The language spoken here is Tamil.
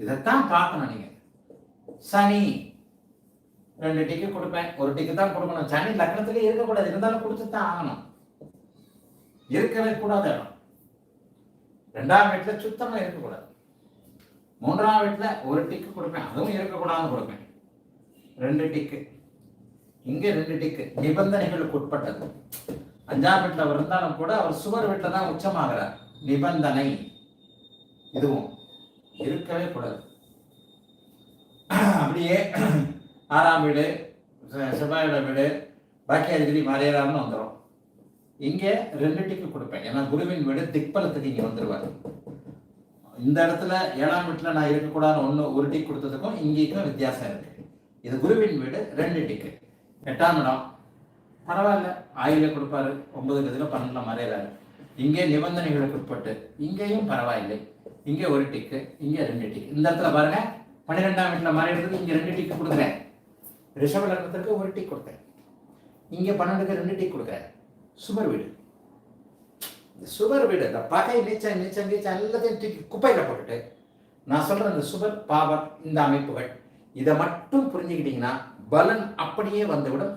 இதைத்தான் பார்க்கணும் நீங்க. சனி ரெண்டு டிக்கு கொடுப்பேன். ஒரு டிக்கு தான் கொடுக்கணும். சனி லக்னத்துக்கு இருக்கக்கூடாது. இருந்தாலும் கொடுத்து தான் ஆகணும். இருக்கவே கூடாது இடம் ரெண்டாம் வீட்டுல சுத்தமா இருக்கக்கூடாது. மூன்றாம் வீட்டுல ஒரு டிக்கு கொடுப்பேன். அதுவும் இருக்கக்கூடாதுன்னு கொடுப்பேன். ரெண்டு டிக்கு இங்க ரெண்டு டிக்கு நிபந்தனைகளுக்கு உட்பட்டது. அஞ்சாம் வீட்டுல அவர் இருந்தாலும் கூட அவர் சுவர் வீட்டுல தான் உச்சமாகிறார். நிபந்தனை. இதுவும். இருக்கவே கூடாது. அப்படியே ஆறாம் வீடு செவ்வாயோட வீடு பாக்கியாதிபதி மறையறான்னு வந்துடும் இங்கே ரெண்டு டிக்கு கொடுப்பேன். ஏன்னா குருவின் வீடு திக்பலத்துக்கு இங்கே வந்துடுவார் இந்த இடத்துல ஏழாம் வீட்டில் நான் இருக்கக்கூடாதுன்னு ஒன்று ஒரு டிக் கொடுத்ததுக்கும் இங்கேக்கும் வித்தியாசம் இருக்கு. இது குருவின் வீடு ரெண்டு டிக்கு. எட்டாம் இடம். பரவாயில்ல. ஆயில கொடுப்பாரு. ஒன்பது கதில் பன்னெண்டில் மறையிறாரு. இங்கே நிபந்தனைகளுக்கு உட்பட்டு இங்கேயும் பரவாயில்லை. இங்கே ஒரு டிக்கு இங்கே ரெண்டு டிக்கு இந்த இடத்துல பாருங்க பன்னிரெண்டாம் வீட்டில் மறையிறதுக்கு இங்கே ரெண்டு டிக்கு கொடுக்குறேன். ரிஷப லக்னத்துக்கு ஒரு டிக் கொடுத்தேன் இங்கே பன்னெண்டுக்கு ரெண்டு டிக் கொடுக்குறேன். சுபர் வீடு. இந்த வீடு இந்த பகை நீச்சம் நீச்சம் நீச்சம் எல்லாத்தையும் தூக்கி குப்பையில் போட்டுட்டு நான் சொல்கிற இந்த சுவர் பாவர் இந்த அமைப்புகள் இதை மட்டும் புரிஞ்சுக்கிட்டீங்கன்னா பலன் அப்படியே வந்துவிடும்.